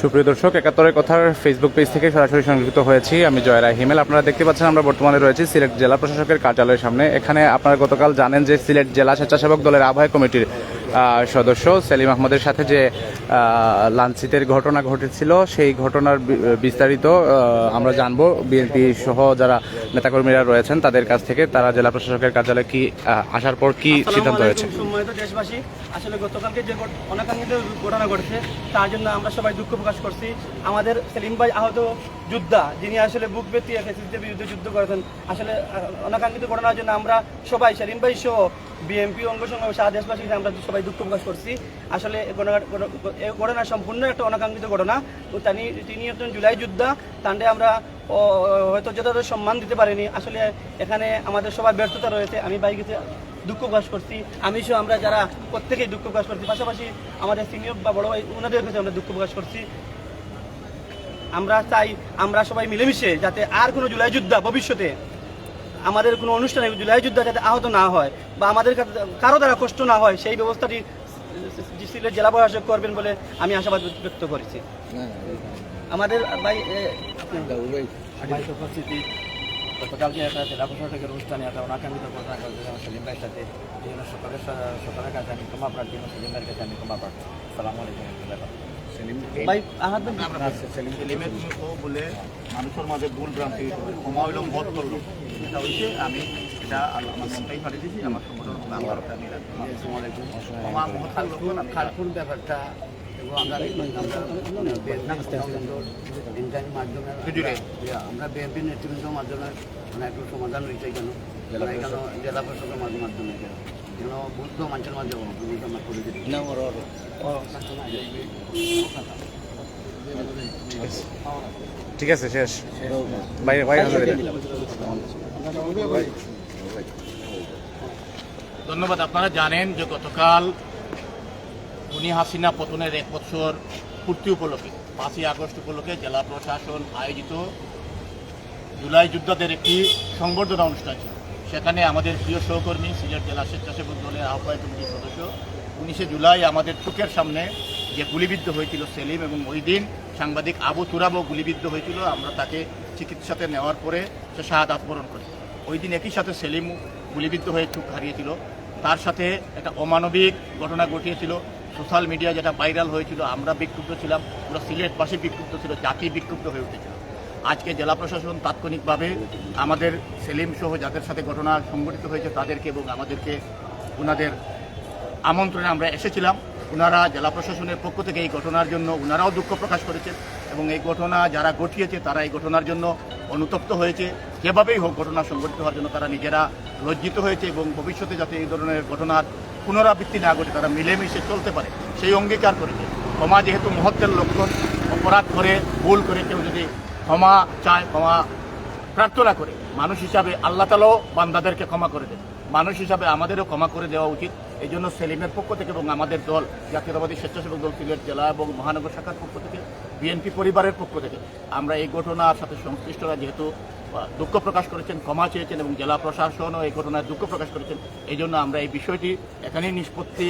সুপ্রিয় দর্শক, একাত্তরের কথার ফেসবুক পেজ থেকে সরাসরি সংযুক্ত হয়েছি আমি জয়রা হিমেল। আপনারা দেখতে পাচ্ছেন আমরা বর্তমানে রয়েছি সিলেট জেলা প্রশাসকের কার্যালয়ের সামনে। এখানে আপনারা গতকাল জানেন যে সিলেট জেলা স্বেচ্ছাসেবক দলের আহ্বায়ক কমিটির সদস্য সেলিম আহমদের সাথে যে লাঞ্ছিতের ঘটনা ঘটেছিল সেই ঘটনার বিস্তারিত আমরা জানব। বিএনপি সহ যারা নেতাকর্মীরা রয়েছেন তাদের কাছ থেকে তারা জেলা প্রশাসকের কার্যালয়ে কি আসার পর কি সিদ্ধান্ত হয়েছে দেশবাসী আসলে গতকালকে যে অনাকাঙ্ক্ষিত ঘটনা ঘটেছে তার জন্য আমরা সবাই দুঃখ প্রকাশ করছি। আমাদের সেলিম ভাই আহত যোদ্ধা যিনি আসলে বুক বেতি ফেসিলিটির বিরুদ্ধে যুদ্ধ করেছেন আসলে অনাকাঙ্ক্ষিত ঘটনার জন্য আমরা সবাই সেলিম ভাই সহ বিএনপি অঙ্গ সঙ্গে সারা দেশবাসী আমরা সবাই দুঃখ প্রকাশ করছি। আসলে ঘটনা- সম্পূর্ণ একটা অনাকাঙ্ক্ষিত ঘটনা। তিনি একজন জুলাই যোদ্ধা। তান্ডে আমরা হয়তো যথাযথ সম্মান দিতে পারিনি। আসলে এখানে আমাদের সবার ব্যর্থতা রয়েছে। আমি বাইকে দুঃখ প্রকাশ করছি। আমি সহ আমরা যারা প্রত্যেকেই দুঃখ প্রকাশ করছি। পাশাপাশি আমাদের সিনিয়র বা বড় ভাই ওনাদের কাছে আমরা দুঃখ প্রকাশ করছি। আমরা চাই আমরা সবাই মিলেমিশে যাতে আর কোনো জুলাই যোদ্ধা ভবিষ্যতে আমাদের কোনো অনুষ্ঠানে জুলাই যোদ্ধা যাতে আহত না হয় বা আমাদের কারও দ্বারা কষ্ট না হয়, সেই ব্যবস্থাটি সিলেট জেলা প্রশাসক করবেন বলে আমি আশাবাদ ব্যক্ত করেছি। আমাদের ভাই উপস্থিতি গতকালকে একটা জেলা প্রশাসকের অনুষ্ঠানে একটা অনাকাঙ্ক্ষিত ঘটনা ঘটেছে, আমার সেলিম ভাইয়ের সাথে। এই জন্য সকলের সকলের কাছে আমি ক্ষমা প্রার্থী এবং সেলিম ভাইয়ের কাছে আমি ক্ষমা প্রার্থী। সালাম আলাইকুম ভাই সেলিমের তুমি কো বলে মানুষের মাঝে ভুল ভ্রান্তি ক্ষমা হইল মত করল। এটা হচ্ছে আমি এটা আমার মনটাই ফাটে দিয়েছি আমার সংগঠন আমার আমি ক্ষমা মহৎ খালপুর ব্যাপারটা এবং আমরা আমরা মাধ্যমে আমরা বিএনপি নেতৃবৃন্দের মাধ্যমে মানে একটু সমাধান হয়েছে কেন মানে জেলা প্রশাসকের মাধ্যমে। মাধ্যমে কেন ঠিক আছে শেষ। বাইরে বাইরে ধন্যবাদ আপনারা জানেন যে গতকাল উনি হাসিনা পতনের এক বছর পূর্তি উপলক্ষে পাঁচই আগস্ট উপলক্ষে জেলা প্রশাসন আয়োজিত জুলাই যোদ্ধাদের একটি সংবর্ধনা অনুষ্ঠান ছিল। সেখানে আমাদের প্রিয় সহকর্মী সিলেট জেলা স্বেচ্ছাসেবক দলের আহ্বায়ক কমিটির সদস্য। উনিশে জুলাই আমাদের চোখের সামনে যে গুলিবিদ্ধ হয়েছিল সেলিম এবং ওই দিন সাংবাদিক আবু তুরাবও গুলিবিদ্ধ হয়েছিল, আমরা তাকে চিকিৎসাতে নেওয়ার পরে সে শাহাদ বরণ করি। ওই দিন একই সাথে সেলিম গুলিবিদ্ধ হয়ে চোখ হারিয়েছিল। তার সাথে একটা অমানবিক ঘটনা ঘটিয়েছিল। সোশ্যাল মিডিয়া যেটা ভাইরাল হয়েছিল, আমরা বিক্ষুব্ধ ছিলাম, পুরো সিলেটবাসী বিক্ষুব্ধ ছিল, জাতি বিক্ষুব্ধ হয়ে উঠেছিল। আজকে জেলা প্রশাসন তাৎক্ষণিকভাবে আমাদের সেলিম সহ যাদের সাথে ঘটনা সংঘটিত হয়েছে তাদেরকে এবং আমাদেরকে ওনাদের আমন্ত্রণে আমরা এসেছিলাম। ওনারা জেলা প্রশাসনের পক্ষ থেকে এই ঘটনার জন্য ওনারাও দুঃখ প্রকাশ করেছেন এবং এই ঘটনা যারা ঘটিয়েছে তারা এই ঘটনার জন্য অনুতপ্ত হয়েছে। যেভাবেই হোক ঘটনা সংঘটিত হওয়ার জন্য তারা নিজেরা লজ্জিত হয়েছে এবং ভবিষ্যতে যাতে এই ধরনের ঘটনার পুনরাবৃত্তি না ঘটে তারা মিলেমিশে চলতে পারে, সেই অঙ্গীকার করেছে। ক্ষমা যেহেতু মহত্বের লক্ষণ, অপরাধ করে, ভুল করে কেউ যদি ক্ষমা চায়, ক্ষমা প্রার্থনা করে। মানুষ হিসাবে আল্লাহ তালাও বান্দাদেরকে ক্ষমা করে দেন। মানুষ হিসাবে আমাদেরও ক্ষমা করে দেওয়া উচিত। এই জন্য সেলিমের পক্ষ থেকে এবং আমাদের দল, জাতীয়তাবাদী স্বেচ্ছাসেবক দল, সিলেট জেলা এবং মহানগর শাখার পক্ষ থেকে, বিএনপি পরিবারের পক্ষ থেকে, আমরা এই ঘটনার সাথে সংশ্লিষ্টরা যেহেতু দুঃখ প্রকাশ করেছেন, ক্ষমা চেয়েছেন এবং জেলা প্রশাসনও এই ঘটনায় দুঃখ প্রকাশ করেছেন এই জন্য আমরা এই বিষয়টি এখানেই নিষ্পত্তি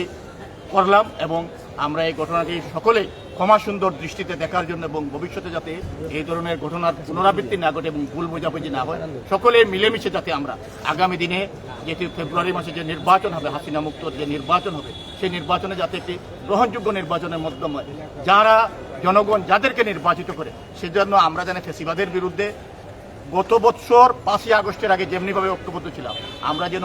করলাম এবং আমরা এই ঘটনাটি সকলেই ক্ষমা সুন্দর দৃষ্টিতে দেখার জন্য এবং ভবিষ্যতে যাতে এই ধরনের ঘটনার পুনরাবৃত্তি না ঘটে এবং ভুল বোঝাবুঝি না হয়, সকলে মিলেমিশে যাতে আমরা আগামী দিনে যেটি ফেব্রুয়ারি মাসে যে নির্বাচন হবে, হাসিনা মুক্ত যে নির্বাচন হবে, সেই নির্বাচনে যাতে একটি গ্রহণযোগ্য নির্বাচনের মাধ্যমে যারা জনগণ যাদেরকে নির্বাচিত করে, সেজন্য আমরা জানি ফেসিবাদের বিরুদ্ধে গত বছর পাঁচই আগস্টের আগে যেমনিভাবে ঐক্যবদ্ধ ছিলাম, আমরা যেন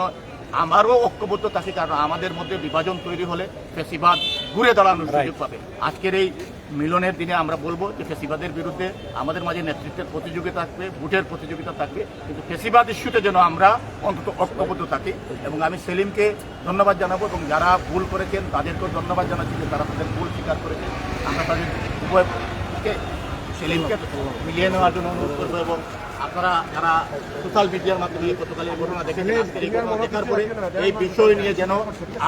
আমারও ঐক্যবদ্ধ থাকি কারণ আমাদের মধ্যে বিভাজন তৈরি হলে ফেসিবাদ ঘুরে দাঁড়ানোর সুযোগ পাবে। আজকের এই মিলনের দিনে আমরা বলব যে ফেসিবাদের বিরুদ্ধে আমাদের মাঝে নেতৃত্বের প্রতিযোগিতা থাকবে ভোটের প্রতিযোগিতা থাকবে কিন্তু ফেসিবাদ ইস্যুতে যেন আমরা অন্তত ঐক্যবদ্ধ থাকি। এবং আমি সেলিমকে ধন্যবাদ জানাব এবং যারা ভুল করেছেন তাদেরকেও ধন্যবাদ জানাচ্ছি যে তারা তাদের ভুল স্বীকার করেছেন। আমরা তাদের উভয়কে সেলিমকে মিলিয়ে নেওয়ার জন্য অনুরোধ করব এবং আপনারা যারা সোশ্যাল মিডিয়ার মাধ্যমে এই গতকাল এই ঘটনা দেখেছেন এই ঘটনা দেখার পরে এই বিষয় নিয়ে যেন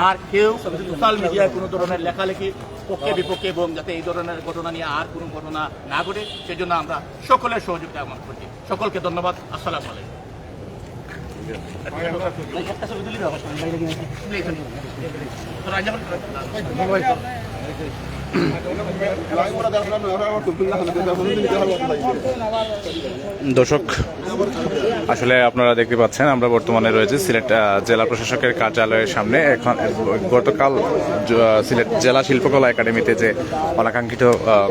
আর কেউ সোশ্যাল মিডিয়ায় কোনো ধরনের লেখালেখি পক্ষে বিপক্ষে এবং যাতে এই ধরনের ঘটনা নিয়ে আর কোনো ঘটনা না ঘটে সেজন্য আমরা সকলের সহযোগিতা আমার করছি। সকলকে ধন্যবাদ। আসসালামু আলাইকুম। দর্শক, আসলে আপনারা দেখতে পাচ্ছেন, আমরা বর্তমানে রয়েছে সিলেট জেলা প্রশাসকের কার্যালয়ের সামনে। এখন গতকাল সিলেট জেলা শিল্পকলা একাডেমিতে যে অনাকাঙ্ক্ষিত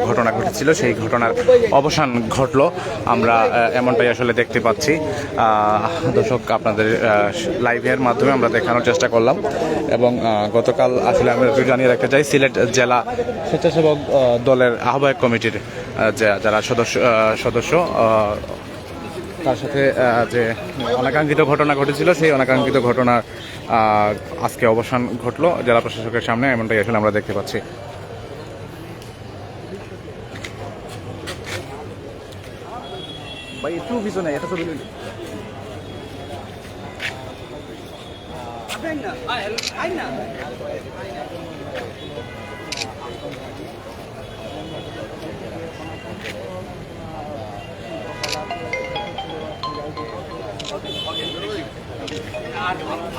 ঘটনা ঘটেছিল, সেই ঘটনার অবসান ঘটলো। আমরা এমনটাই আসলে দেখতে পাচ্ছি। দর্শক, আপনাদের লাইভের মাধ্যমে আমরা দেখানোর চেষ্টা করলাম। এবং গতকাল আসলে আমি একটু জানিয়ে রাখতে চাই, সিলেট জেলা স্বেচ্ছাসেবক দলের আহ্বায়ক কমিটির যে- যারা সদস্য সদস্য তার সাথে যে অনাকাঙ্ক্ষিত ঘটনা ঘটেছিল সেই অনাকাঙ্ক্ষিত ঘটনার আজকে অবসান ঘটলো জেলা প্রশাসকের সামনে এমনটাই আসলে আমরা দেখতে পাচ্ছি। ভাই একটু পিছনে এটা ছবি না।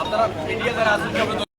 আপনারা মিডিয়া যারা আছেন